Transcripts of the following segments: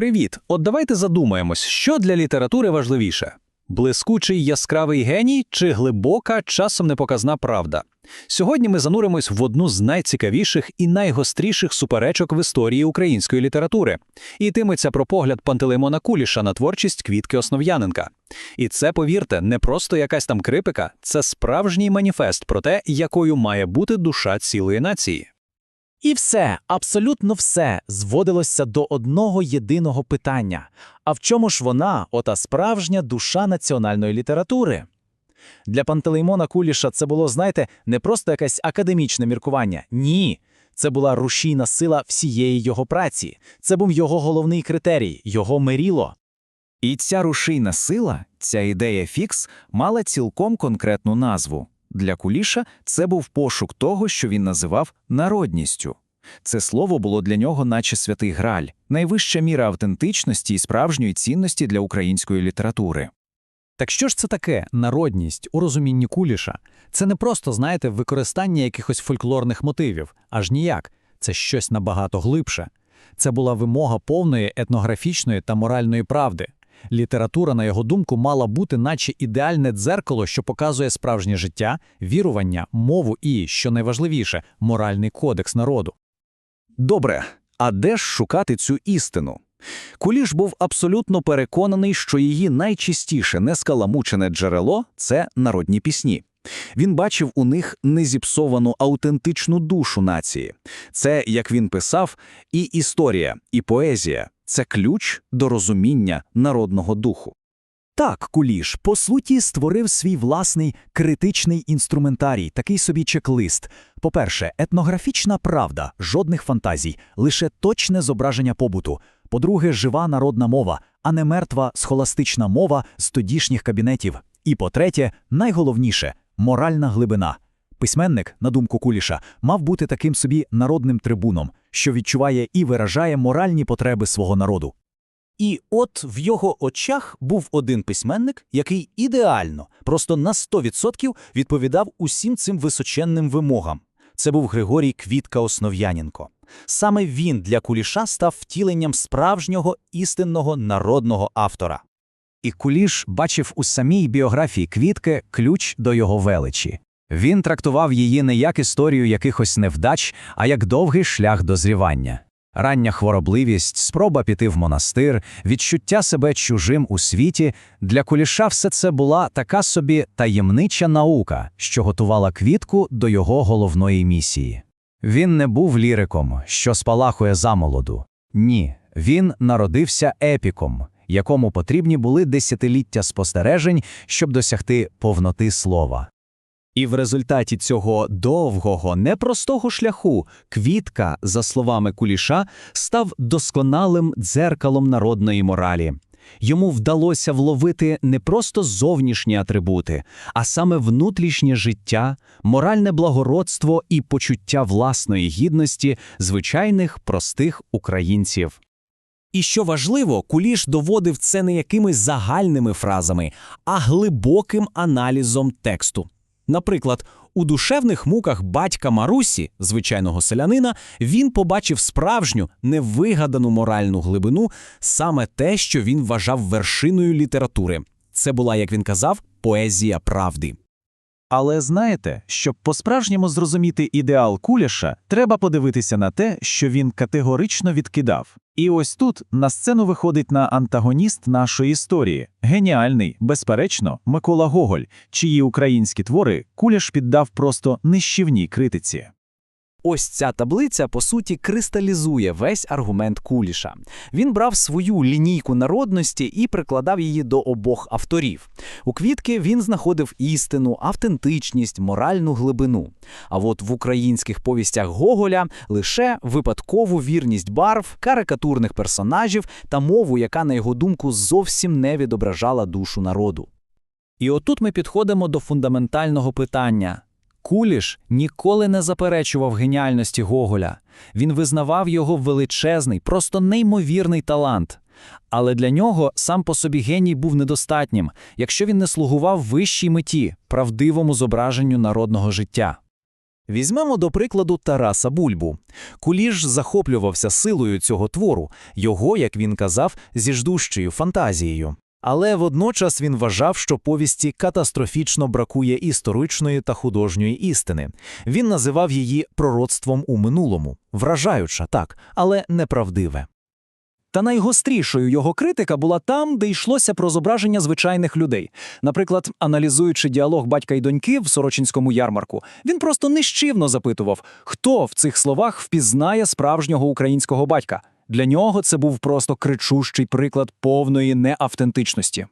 Привіт! От давайте задумаємось, що для літератури важливіше: блискучий яскравий геній чи глибока, часом непоказна правда. Сьогодні ми зануримось в одну з найцікавіших і найгостріших суперечок в історії української літератури. І йтиметься про погляд Пантелеймона Куліша на творчість Квітки Основ'яненка. І це, повірте, не просто якась там крипика, це справжній маніфест про те, якою має бути душа цілої нації. І все, абсолютно все, зводилося до одного єдиного питання: а в чому ж вона, ота справжня душа національної літератури? Для Пантелеймона Куліша це було, знаєте, не просто якесь академічне міркування. Ні. Це була рушійна сила всієї його праці. Це був його головний критерій, його меріло. І ця рушійна сила, ця ідея фікс, мала цілком конкретну назву. Для Куліша це був пошук того, що він називав народністю. Це слово було для нього, наче святий граль, найвища міра автентичності і справжньої цінності для української літератури. Так що ж це таке народність у розумінні Куліша? Це не просто, знаєте, використання якихось фольклорних мотивів, аж ніяк. Це щось набагато глибше. Це була вимога повної етнографічної та моральної правди. Література, на його думку, мала бути, наче ідеальне дзеркало, що показує справжнє життя, вірування, мову і, що найважливіше, моральний кодекс народу. Добре, а де ж шукати цю істину? Куліш був абсолютно переконаний, що її найчистіше нескаламучене джерело це народні пісні. Він бачив у них незіпсовану аутентичну душу нації. Це, як він писав, і історія, і поезія це ключ до розуміння народного духу. Так, Куліш, по суті, створив свій власний критичний інструментарій, такий собі чек-лист. По-перше, етнографічна правда, жодних фантазій, лише точне зображення побуту. По-друге, жива народна мова, а не мертва схоластична мова з тодішніх кабінетів. І по-третє, найголовніше моральна глибина. Письменник, на думку Куліша, мав бути таким собі народним трибуном, що відчуває і виражає моральні потреби свого народу. І от в його очах був один письменник, який ідеально, просто на 100% відповідав усім цим височенним вимогам. Це був Григорій Квітка Основ'яненко. Саме він для Куліша став втіленням справжнього істинного народного автора. І Куліш бачив у самій біографії Квітки ключ до його величі. Він трактував її не як історію якихось невдач, а як довгий шлях дозрівання. Рання хворобливість, спроба піти в монастир, відчуття себе чужим у світі для куліша все це була така собі таємнича наука, що готувала квітку до його головної місії. Він не був ліриком, що спалахує замолоду. Ні, він народився епіком, якому потрібні були десятиліття спостережень, щоб досягти повноти слова. І в результаті цього довгого, непростого шляху Квітка, за словами Куліша, став досконалим дзеркалом народної моралі. Йому вдалося вловити не просто зовнішні атрибути, а саме внутрішнє життя, моральне благородство і почуття власної гідності звичайних простих українців. І що важливо, Куліш доводив це не якимись загальними фразами, а глибоким аналізом тексту. Наприклад, у душевних муках батька Марусі, звичайного селянина, він побачив справжню, невигадану моральну глибину, саме те, що він вважав вершиною літератури. Це була, як він казав, поезія правди. Але знаєте, щоб по-справжньому зрозуміти ідеал куляша, треба подивитися на те, що він категорично відкидав. І ось тут на сцену виходить на антагоніст нашої історії, геніальний, безперечно, Микола Гоголь, чиї українські твори куляш піддав просто нищівній критиці. Ось ця таблиця, по суті, кристалізує весь аргумент Куліша. Він брав свою лінійку народності і прикладав її до обох авторів. У квітки він знаходив істину, автентичність, моральну глибину. А от в українських повістях Гоголя лише випадкову вірність барв, карикатурних персонажів та мову, яка, на його думку, зовсім не відображала душу народу. І отут ми підходимо до фундаментального питання. Куліш ніколи не заперечував геніальності Гоголя. Він визнавав його величезний, просто неймовірний талант. Але для нього сам по собі геній був недостатнім, якщо він не слугував вищій меті, правдивому зображенню народного життя. Візьмемо до прикладу Тараса Бульбу. Куліш захоплювався силою цього твору, його, як він казав, зі ждущою фантазією. Але водночас він вважав, що повісті катастрофічно бракує історичної та художньої істини. Він називав її пророцтвом у минулому, вражаюча, так, але неправдиве. Та найгострішою його критика була там, де йшлося про зображення звичайних людей. Наприклад, аналізуючи діалог батька і доньки в Сорочинському ярмарку, він просто нищівно запитував, хто в цих словах впізнає справжнього українського батька. Для нього це був просто кричущий приклад повної неавтентичності.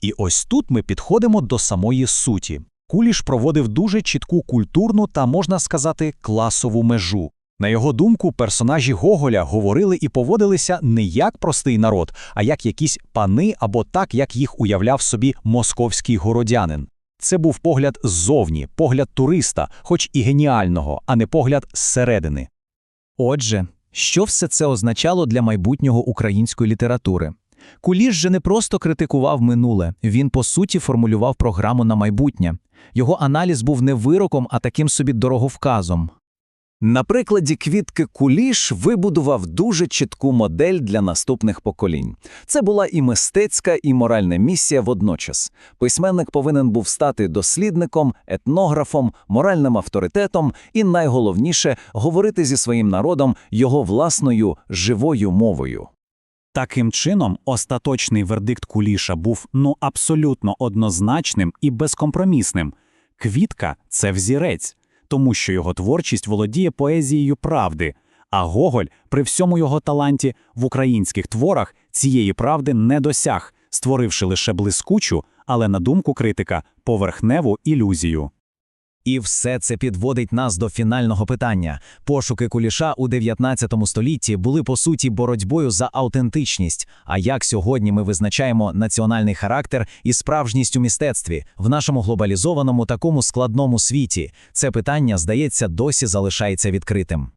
І ось тут ми підходимо до самої суті. Куліш проводив дуже чітку культурну та, можна сказати, класову межу. На його думку, персонажі Гоголя говорили і поводилися не як простий народ, а як якісь пани або так, як їх уявляв собі московський городянин. Це був погляд ззовні, погляд туриста, хоч і геніального, а не погляд зсередини. Отже, що все це означало для майбутнього української літератури? Куліш же не просто критикував минуле, він по суті формулював програму на майбутнє. Його аналіз був не вироком, а таким собі дороговказом. На прикладі квітки Куліш вибудував дуже чітку модель для наступних поколінь. Це була і мистецька, і моральна місія водночас. Письменник повинен був стати дослідником, етнографом, моральним авторитетом і, найголовніше, говорити зі своїм народом його власною живою мовою. Таким чином, остаточний вердикт Куліша був ну абсолютно однозначним і безкомпромісним. Квітка це взірець, тому що його творчість володіє поезією правди, а Гоголь, при всьому його таланті, в українських творах цієї правди не досяг, створивши лише блискучу, але на думку критика, поверхневу ілюзію. І все це підводить нас до фінального питання. Пошуки куліша у 19 столітті були по суті боротьбою за аутентичність. А як сьогодні ми визначаємо національний характер і справжність у мистецтві в нашому глобалізованому такому складному світі? Це питання, здається, досі залишається відкритим.